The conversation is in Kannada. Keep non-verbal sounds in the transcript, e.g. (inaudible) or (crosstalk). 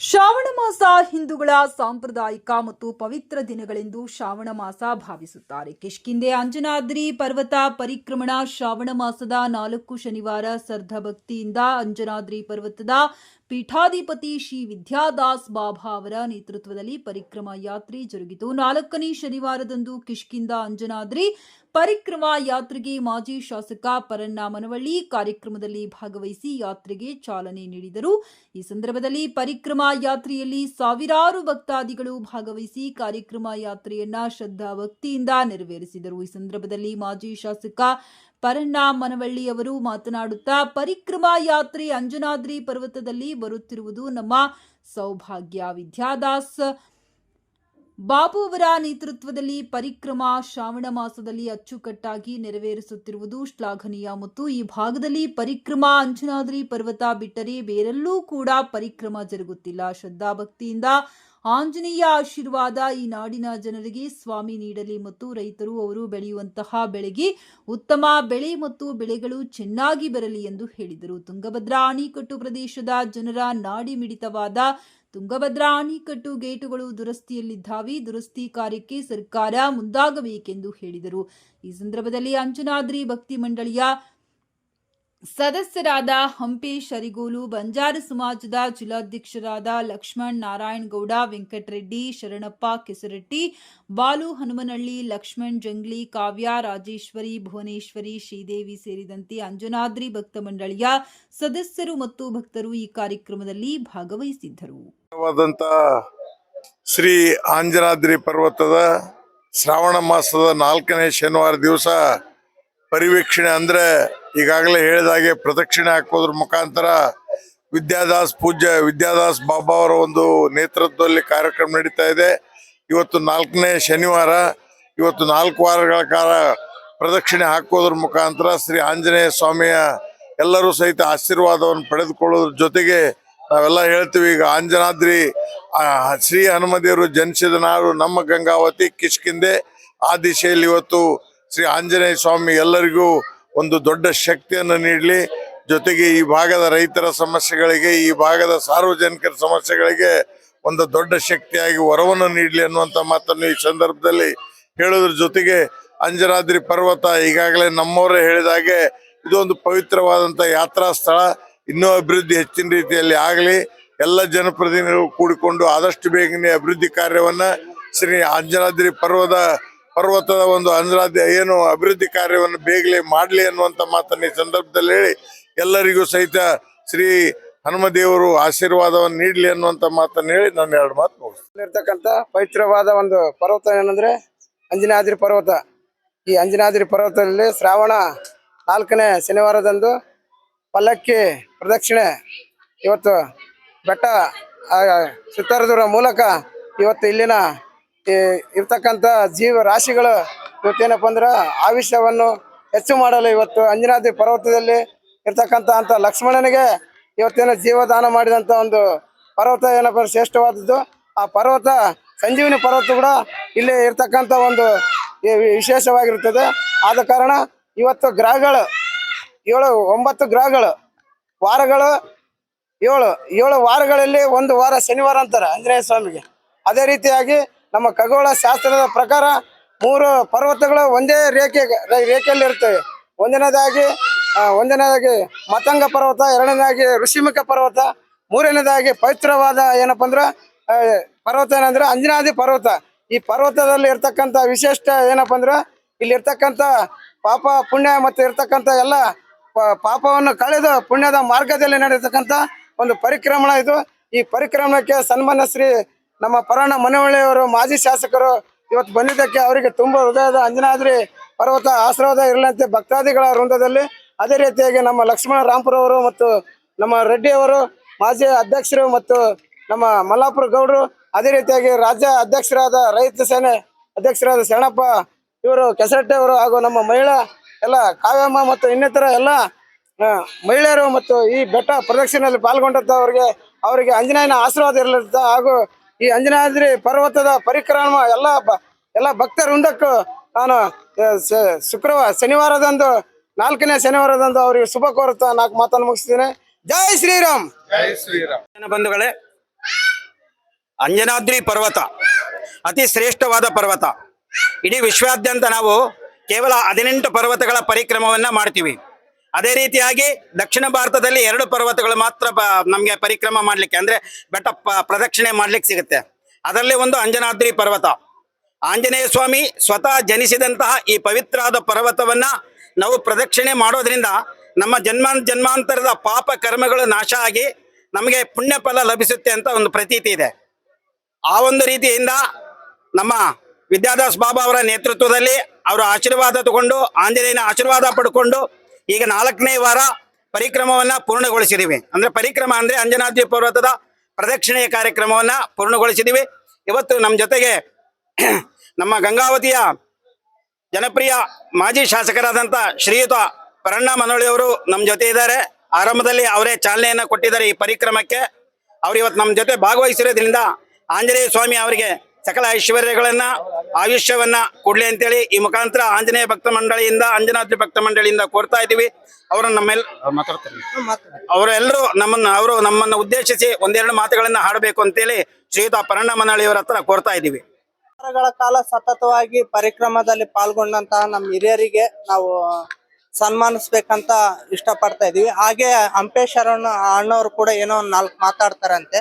ಶ್ರಾವಣ ಮಾಸ ಹಿಂದೂಗಳ ಸಾಂಪ್ರದಾಯಿಕ ಮತ್ತು ಪವಿತ್ರ ದಿನಗಳೆಂದು ಶ್ರಾವಣ ಮಾಸ ಭಾವಿಸುತ್ತಾರೆ. ಕಿಷ್ಕಿಂದೆ ಅಂಜನಾದ್ರಿ ಪರ್ವತ ಪರಿಕ್ರಮಣ ಶ್ರಾವಣ ಮಾಸದ ನಾಲ್ಕು ಶನಿವಾರ ಸರ್ಧ ಭಕ್ತಿಯಿಂದ ಅಂಜನಾದ್ರಿ ಪರ್ವತದ ಪೀಠಾಧಿಪತಿ ಶ್ರೀ ವಿದ್ಯಾದಾಸ್ ಬಾಬಾ ಅವರ ನೇತೃತ್ವದಲ್ಲಿ ಪರಿಕ್ರಮ ಯಾತ್ರೆ ಜರುಗಿತು. ನಾಲ್ಕನೇ ಶನಿವಾರದಂದು ಕಿಷ್ಕಿಂದ ಅಂಜನಾದ್ರಿ ಪರಿಕ್ರಮ ಯಾತ್ರೆಗೆ ಮಾಜಿ ಶಾಸಕ ಪರಣ್ಣ ಮನವಳ್ಳಿ ಕಾರ್ಯಕ್ರಮದಲ್ಲಿ ಭಾಗವಹಿಸಿ ಯಾತ್ರೆಗೆ ಚಾಲನೆ ನೀಡಿದರು. ಈ ಸಂದರ್ಭದಲ್ಲಿ ಪರಿಕ್ರಮ ಯಾತ್ರೆಯಲ್ಲಿ ಸಾವಿರಾರು ಭಕ್ತಾದಿಗಳು ಭಾಗವಹಿಸಿ ಕಾರ್ಯಕ್ರಮ ಯಾತ್ರೆಯನ್ನ ಶ್ರದ್ಧಾ ಭಕ್ತಿಯಿಂದ ನೆರವೇರಿಸಿದರು. ಈ ಸಂದರ್ಭದಲ್ಲಿ ಮಾಜಿ ಶಾಸಕ ಪರಣ್ಣ ಮನವಳ್ಳಿಯವರು ಮಾತನಾಡುತ್ತಾ, ಪರಿಕ್ರಮ ಯಾತ್ರೆ ಅಂಜನಾದ್ರಿ ಪರ್ವತದಲ್ಲಿ ಬರುತ್ತಿರುವುದು ನಮ್ಮ ಸೌಭಾಗ್ಯ. ವಿದ್ಯಾದಾಸ್ ಬಾಬು ನೇತೃತ್ವದಲ್ಲಿ ಪರಿಕ್ರಮ ಶ್ರಾವಣ ಮಾಸದಲ್ಲಿ ಅಚ್ಚುಕಟ್ಟಾಗಿ ನೆರವೇರಿಸುತ್ತಿರುವುದು ಶ್ಲಾಘನೀಯ. ಮತ್ತು ಈ ಭಾಗದಲ್ಲಿ ಪರಿಕ್ರಮ ಅಂಜನಾದ್ರಿ ಪರ್ವತ ಬಿಟ್ಟರೆ ಬೇರೆಲ್ಲೂ ಕೂಡ ಪರಿಕ್ರಮ ಜರುಗುತ್ತಿಲ್ಲ. ಶ್ರದ್ಧಾಭಕ್ತಿಯಿಂದ ಆಂಜನೇಯ ಆಶೀರ್ವಾದ ಈ ನಾಡಿನ ಜನರಿಗೆ ಸ್ವಾಮಿ ನೀಡಲಿ ಮತ್ತು ರೈತರು ಅವರು ಬೆಳೆಯುವಂತಹ ಬೆಳೆಗೆ ಉತ್ತಮ ಬೆಳೆ ಮತ್ತು ಬೆಳೆಗಳು ಚೆನ್ನಾಗಿ ಬರಲಿ ಎಂದು ಹೇಳಿದರು. ತುಂಗಭದ್ರಾ ಅಣೆಕಟ್ಟು ಪ್ರದೇಶದ ಜನರ ನಾಡಿ ಮಿಡಿತವಾದ ತುಂಗಭದ್ರಾ ಅಣೆಕಟ್ಟು ಗೇಟುಗಳು ದುರಸ್ತಿಯಲ್ಲಿದ್ದಾವೆ. ದುರಸ್ತಿ ಕಾರ್ಯಕ್ಕೆ ಸರ್ಕಾರ ಮುಂದಾಗಬೇಕೆಂದು ಹೇಳಿದರು. ಈ ಸಂದರ್ಭದಲ್ಲಿ ಅಂಜನಾದ್ರಿ ಭಕ್ತಿ ಮಂಡಳಿಯ ಸದಸ್ಯರಾದ ಹಂಪಿ ಶರಿಗೋಲು, ಬಂಜಾರ ಸಮಾಜದ ಜಿಲ್ಲಾಧ್ಯಕ್ಷರಾದ ಲಕ್ಷ್ಮಣ್ ನಾರಾಯಣ್ ಗೌಡ, ವೆಂಕಟರೆಡ್ಡಿ ಶರಣಪ್ಪ ಕೆಸರಟ್ಟಿ, ಬಾಲು ಹನುಮನಹಳ್ಳಿ, ಲಕ್ಷ್ಮಣ್ ಜಂಗ್ಲಿ, ಕಾವ್ಯ, ರಾಜೇಶ್ವರಿ, ಭುವನೇಶ್ವರಿ, ಶ್ರೀದೇವಿ ಸೇರಿದಂತೆ ಅಂಜನಾದ್ರಿ ಭಕ್ತ ಮಂಡಳಿಯ ಸದಸ್ಯರು ಮತ್ತು ಭಕ್ತರು ಈ ಕಾರ್ಯಕ್ರಮದಲ್ಲಿ ಭಾಗವಹಿಸಿದ್ದರು. ಶ್ರೀ ಆಂಜನಾದ್ರಿ ಪರ್ವತದ ಶ್ರಾವಣ ಮಾಸದ ನಾಲ್ಕನೇ ಶನಿವಾರ ದಿವಸ ಪರಿವೀಕ್ಷಣೆ ಅಂದ್ರೆ ಈಗಾಗಲೇ ಹೇಳಿದಾಗೆ ಪ್ರದಕ್ಷಿಣೆ ಹಾಕೋದ್ರ ಮುಖಾಂತರ ವಿದ್ಯಾದಾಸ್ ಪೂಜ್ಯ, ವಿದ್ಯಾದಾಸ್ ಬಾಬಾ ಅವರ ಒಂದು ನೇತೃತ್ವದಲ್ಲಿ ಕಾರ್ಯಕ್ರಮ ನಡೀತಾ ಇದೆ. ಇವತ್ತು ನಾಲ್ಕನೇ ಶನಿವಾರ, ಇವತ್ತು ನಾಲ್ಕು ವಾರಗಳ ಕಾಲ ಪ್ರದಕ್ಷಿಣೆ ಹಾಕೋದ್ರ ಮುಖಾಂತರ ಶ್ರೀ ಆಂಜನೇಯ ಸ್ವಾಮಿಯ ಎಲ್ಲರೂ ಸಹಿತ ಆಶೀರ್ವಾದವನ್ನು ಪಡೆದುಕೊಳ್ಳೋದ್ರ ಜೊತೆಗೆ ನಾವೆಲ್ಲ ಹೇಳ್ತೀವಿ, ಈಗ ಆಂಜನಾದ್ರಿ ಶ್ರೀ ಹನುಮದೇವರು ಜನಿಸಿದ ನಾಡು ನಮ್ಮ ಗಂಗಾವತಿ ಕಿಷ್ಕಿಂದೆ ಆ ದಿಶೆಯಲ್ಲಿ ಇವತ್ತು ಶ್ರೀ ಆಂಜನೇಯ ಸ್ವಾಮಿ ಎಲ್ಲರಿಗೂ ಒಂದು ದೊಡ್ಡ ಶಕ್ತಿಯನ್ನು ನೀಡಲಿ. ಜೊತೆಗೆ ಈ ಭಾಗದ ರೈತರ ಸಮಸ್ಯೆಗಳಿಗೆ, ಈ ಭಾಗದ ಸಾರ್ವಜನಿಕರ ಸಮಸ್ಯೆಗಳಿಗೆ ಒಂದು ದೊಡ್ಡ ಶಕ್ತಿಯಾಗಿ ವರವನ್ನು ನೀಡಲಿ ಅನ್ನುವಂಥ ಮಾತನ್ನು ಈ ಸಂದರ್ಭದಲ್ಲಿ ಹೇಳೋದ್ರ ಜೊತೆಗೆ ಅಂಜನಾದ್ರಿ ಪರ್ವತ ಈಗಾಗಲೇ ನಮ್ಮವರೇ ಹೇಳಿದಾಗೆ ಇದೊಂದು ಪವಿತ್ರವಾದಂಥ ಯಾತ್ರಾ ಸ್ಥಳ. ಇನ್ನೂ ಅಭಿವೃದ್ಧಿ ಹೆಚ್ಚಿನ ರೀತಿಯಲ್ಲಿ ಆಗಲಿ. ಎಲ್ಲ ಜನಪ್ರತಿನಿಧಿಗಳು ಕೂಡಿಕೊಂಡು ಆದಷ್ಟು ಬೇಗನೆ ಅಭಿವೃದ್ಧಿ ಕಾರ್ಯವನ್ನ ಶ್ರೀ ಅಂಜನಾದ್ರಿ ಪರ್ವತ ಪರ್ವತದ ಒಂದು ಅಂದ್ರಾದ್ಯ ಏನು ಅಭಿವೃದ್ಧಿ ಕಾರ್ಯವನ್ನು ಬೇಗಲೇ ಮಾಡಲಿ ಅನ್ನುವಂಥ ಮಾತನ್ನು ಈ ಸಂದರ್ಭದಲ್ಲಿ ಹೇಳಿ ಎಲ್ಲರಿಗೂ ಸಹಿತ ಶ್ರೀ ಹನುಮದೇವರು ಆಶೀರ್ವಾದವನ್ನು ನೀಡಲಿ ಅನ್ನುವಂಥ ಮಾತನ್ನು ಹೇಳಿ ನಾನು ಎರಡು ಮಾತು ಮುಗಿಸ್ತೇನೆ. ಇರ್ತಕ್ಕಂಥ ಪವಿತ್ರವಾದ ಒಂದು ಪರ್ವತ ಏನಂದ್ರೆ ಅಂಜನಾದ್ರಿ ಪರ್ವತ. ಈ ಅಂಜನಾದ್ರಿ ಪರ್ವತದಲ್ಲಿ ಶ್ರಾವಣ ನಾಲ್ಕನೇ ಶನಿವಾರದಂದು ಪಲ್ಲಕ್ಕಿ ಪ್ರದಕ್ಷಿಣೆ ಇವತ್ತು ಬೆಟ್ಟ ಆ, ಸುತ್ತರಿದ್ರ ಮೂಲಕ ಇವತ್ತು ಇಲ್ಲಿನ ಇರ್ತಕ್ಕಂಥ ಜೀವ ರಾಶಿಗಳು ಇವತ್ತೇನಪ್ಪ ಅಂದ್ರೆ ಆವಿಷ್ಯವನ್ನು ಹೆಚ್ಚು ಮಾಡಲು ಇವತ್ತು ಅಂಜನಾದ್ರಿ ಪರ್ವತದಲ್ಲಿ ಇರ್ತಕ್ಕಂಥ ಅಂತ ಲಕ್ಷ್ಮಣನಿಗೆ ಇವತ್ತೇನೋ ಜೀವದಾನ ಮಾಡಿದಂಥ ಒಂದು ಪರ್ವತ ಏನಪ್ಪ ಶ್ರೇಷ್ಠವಾದದ್ದು. ಆ ಪರ್ವತ, ಸಂಜೀವಿನಿ ಪರ್ವತ ಕೂಡ ಇಲ್ಲಿ ಇರ್ತಕ್ಕಂಥ ಒಂದು ವಿಶೇಷವಾಗಿರುತ್ತದೆ. ಆದ ಕಾರಣ ಇವತ್ತು ಗ್ರಹಗಳು, ಏಳು, ಒಂಬತ್ತು ಗ್ರಹಗಳು, ವಾರಗಳು, ಏಳು ಏಳು ವಾರಗಳಲ್ಲಿ ಒಂದು ವಾರ ಶನಿವಾರ ಅಂತಾರೆ ಆಂಜನೇಯ ಸ್ವಾಮಿಗೆ. ಅದೇ ರೀತಿಯಾಗಿ ನಮ್ಮ ಖಗೋಳ ಶಾಸ್ತ್ರದ ಪ್ರಕಾರ ಮೂರು ಪರ್ವತಗಳು ಒಂದೇ ರೇಖೆ ರೇಖೆಯಲ್ಲಿ ಇರ್ತವೆ ಒಂದನೇದಾಗಿ ಒಂದನೇದಾಗಿ ಮತಂಗ ಪರ್ವತ, ಎರಡನೇದಾಗಿ ಋಷಿಮುಖ ಪರ್ವತ, ಮೂರನೇದಾಗಿ ಪವಿತ್ರವಾದ ಏನಪ್ಪ ಅಂದ್ರೆ ಪರ್ವತ ಏನಂದ್ರೆ ಅಂಜನಾದಿ ಪರ್ವತ. ಈ ಪರ್ವತದಲ್ಲಿ ಇರ್ತಕ್ಕಂಥ ವಿಶಿಷ್ಟ ಏನಪ್ಪ ಅಂದ್ರೆ, ಇಲ್ಲಿ ಇರ್ತಕ್ಕಂಥ ಪಾಪ ಪುಣ್ಯ ಮತ್ತು ಇರ್ತಕ್ಕಂಥ ಎಲ್ಲ ಪಾಪವನ್ನು ಕಳೆದು ಪುಣ್ಯದ ಮಾರ್ಗದಲ್ಲಿ ನಡೆಯತಕ್ಕಂಥ ಒಂದು ಪರಿಕ್ರಮಣ ಇದು. ಈ ಪರಿಕ್ರಮಣಕ್ಕೆ ಸನ್ಮಾನ್ಯ ಶ್ರೀ ನಮ್ಮ ಪರಣ ಮನವಳ್ಳಿಯವರು ಮಾಜಿ ಶಾಸಕರು ಇವತ್ತು ಬಂದಿದ್ದಕ್ಕೆ ಅವರಿಗೆ ತುಂಬ ಹೃದಯದ ಅಂಜನಾದ್ರಿ ಪರ್ವತ ಆಶೀರ್ವಾದ ಇರಲಂತೆ ಭಕ್ತಾದಿಗಳ ವೃಂದದಲ್ಲಿ ಅದೇ ರೀತಿಯಾಗಿ ನಮ್ಮ ಲಕ್ಷ್ಮಣ ರಾಂಪುರ ಅವರು ಮತ್ತು ನಮ್ಮ ರೆಡ್ಡಿ ಅವರು ಮಾಜಿ ಅಧ್ಯಕ್ಷರು ಮತ್ತು ನಮ್ಮ ಮಲ್ಲಾಪುರ ಗೌಡರು, ಅದೇ ರೀತಿಯಾಗಿ ರಾಜ್ಯ ಅಧ್ಯಕ್ಷರಾದ ರೈತ ಸೇನೆ ಅಧ್ಯಕ್ಷರಾದ ಶರಣಪ್ಪ ಇವರು, ಕೆಸರಟ್ಟೆ ಅವರು ಹಾಗೂ ನಮ್ಮ ಮಹಿಳಾ ಎಲ್ಲ ಕಾವ್ಯಮ್ಮ ಮತ್ತು ಇನ್ನಿತರ ಎಲ್ಲ ಮಹಿಳೆಯರು ಮತ್ತು ಈ ಬೆಟ್ಟ ಪ್ರದಕ್ಷಿಣೆಯಲ್ಲಿ ಪಾಲ್ಗೊಂಡಂಥ ಅವರಿಗೆ ಅವರಿಗೆ ಆಂಜನೇಯನ ಆಶೀರ್ವಾದ ಇರಲಿರ್ತ ಹಾಗೂ ಈ ಅಂಜನಾದ್ರಿ ಪರ್ವತದ ಪರಿಕ್ರಮ ಎಲ್ಲ ಬ ಎಲ್ಲ ಭಕ್ತ ವೃಂದಕ್ಕೂ ನಾನು ಶುಕ್ರವಾರ ಶನಿವಾರದಂದು ನಾಲ್ಕನೇ ಶನಿವಾರದಂದು ಅವರಿಗೆ ಶುಭ ಕೋರುತ್ತಾ ನಾಲ್ಕು ಮಾತನ್ನು ಮುಗಿಸ್ತೀನಿ. ಜೈ ಶ್ರೀರಾಮ್! ಜೈ ಶ್ರೀರಾಮ್. ಬಂಧುಗಳೇ ಅಂಜನಾದ್ರಿ ಪರ್ವತ ಅತಿ ಶ್ರೇಷ್ಠವಾದ ಪರ್ವತ. ಇಡೀ ವಿಶ್ವಾದ್ಯಂತ ನಾವು ಕೇವಲ ಹದಿನೆಂಟು ಪರ್ವತಗಳ ಪರಿಕ್ರಮವನ್ನ ಮಾಡ್ತೀವಿ. ಅದೇ ರೀತಿಯಾಗಿ ದಕ್ಷಿಣ ಭಾರತದಲ್ಲಿ ಎರಡು ಪರ್ವತಗಳು ಮಾತ್ರ ನಮಗೆ ಪರಿಕ್ರಮ ಮಾಡಲಿಕ್ಕೆ ಅಂದ್ರೆ ಬೆಟ್ಟ ಪ್ರದಕ್ಷಿಣೆ ಮಾಡ್ಲಿಕ್ಕೆ ಸಿಗುತ್ತೆ. ಅದರಲ್ಲಿ ಒಂದು ಅಂಜನಾದ್ರಿ ಪರ್ವತ. ಆಂಜನೇಯ ಸ್ವಾಮಿ ಸ್ವತಃ ಜನಿಸಿದಂತಹ ಈ ಪವಿತ್ರಾದ ಪರ್ವತವನ್ನ ನಾವು ಪ್ರದಕ್ಷಿಣೆ ಮಾಡೋದ್ರಿಂದ ನಮ್ಮ ಜನ್ಮ, ಜನ್ಮಾಂತರದ ಪಾಪ ಕರ್ಮಗಳು ನಾಶ ಆಗಿ ನಮಗೆ ಪುಣ್ಯ ಫಲ ಲಭಿಸುತ್ತೆ ಅಂತ ಒಂದು ಪ್ರತೀತಿ ಇದೆ. ಆ ಒಂದು ರೀತಿಯಿಂದ ನಮ್ಮ ವಿದ್ಯಾದಾಸ್ ಬಾಬಾ ಅವರ ನೇತೃತ್ವದಲ್ಲಿ ಅವರ ಆಶೀರ್ವಾದ ತಗೊಂಡು, ಆಂಜನೇಯನ ಆಶೀರ್ವಾದ ಪಡ್ಕೊಂಡು ಈಗ ನಾಲ್ಕನೇ ವಾರ ಪರಿಕ್ರಮವನ್ನ ಪೂರ್ಣಗೊಳಿಸಿದೀವಿ. ಅಂದ್ರೆ ಪರಿಕ್ರಮ ಅಂದ್ರೆ ಅಂಜನಾದ್ರಿ ಪರ್ವತದ ಪ್ರದಕ್ಷಿಣೆಯ ಕಾರ್ಯಕ್ರಮವನ್ನ ಪೂರ್ಣಗೊಳಿಸಿದೀವಿ. ಇವತ್ತು ನಮ್ಮ ಜೊತೆಗೆ (clears throat) ನಮ್ಮ ಗಂಗಾವತಿಯ ಜನಪ್ರಿಯ ಮಾಜಿ ಶಾಸಕರಾದಂಥ ಶ್ರೀಯುತ ಪರಣ್ಣ ಮನೋಳಿ ಅವರು ನಮ್ಮ ಜೊತೆ ಇದ್ದಾರೆ. ಆರಂಭದಲ್ಲಿ ಅವರೇ ಚಾಲನೆಯನ್ನ ಕೊಟ್ಟಿದ್ದಾರೆ ಈ ಪರಿಕ್ರಮಕ್ಕೆ. ಅವರು ಇವತ್ತು ನಮ್ಮ ಜೊತೆ ಭಾಗವಹಿಸಿರೋದ್ರಿಂದ ಆಂಜನೇಯ ಸ್ವಾಮಿ ಅವರಿಗೆ ಸಕಲ ಐಶ್ವರ್ಯಗಳನ್ನ ಆಯುಷ್ಯವನ್ನ ಕೊಡ್ಲಿ ಅಂತೇಳಿ ಈ ಮುಖಾಂತರ ಆಂಜನೇಯ ಭಕ್ತ ಮಂಡಳಿಯಿಂದ ಅಂಜನಾದ್ರಿ ಭಕ್ತ ಮಂಡಳಿಯಿಂದ ಕೋರ್ತಾ ಇದೀವಿ ಅವರು ನಮ್ಮೆಲ್ ಅವ್ರು ಮಾತಾಡ್ತಾರೆ. ಅವರೆಲ್ಲರೂ ನಮ್ಮನ್ನ ಅವರು ನಮ್ಮನ್ನ ಉದ್ದೇಶಿಸಿ ಒಂದೆರಡು ಮಾತುಗಳನ್ನ ಹಾಡಬೇಕು ಅಂತೇಳಿ ಶ್ರೀಯುತ ಪರಣ್ಣ ಮನಳಿಯವರ ಹತ್ರ ಕೋರ್ತಾ ಇದೀವಿ ವಾರಗಳ ಕಾಲ ಸತತವಾಗಿ ಪರಿಕ್ರಮದಲ್ಲಿ ಪಾಲ್ಗೊಂಡಂತಹ ನಮ್ಮ ಹಿರಿಯರಿಗೆ ನಾವು ಸನ್ಮಾನಿಸ್ಬೇಕಂತ ಇಷ್ಟಪಡ್ತಾ ಇದೀವಿ ಹಾಗೆ ಹಂಪೆ ಶರಣ ಅಣ್ಣವರು ಕೂಡ ಏನೋ ಒಂದು ನಾಲ್ಕು ಮಾತಾಡ್ತಾರಂತೆ.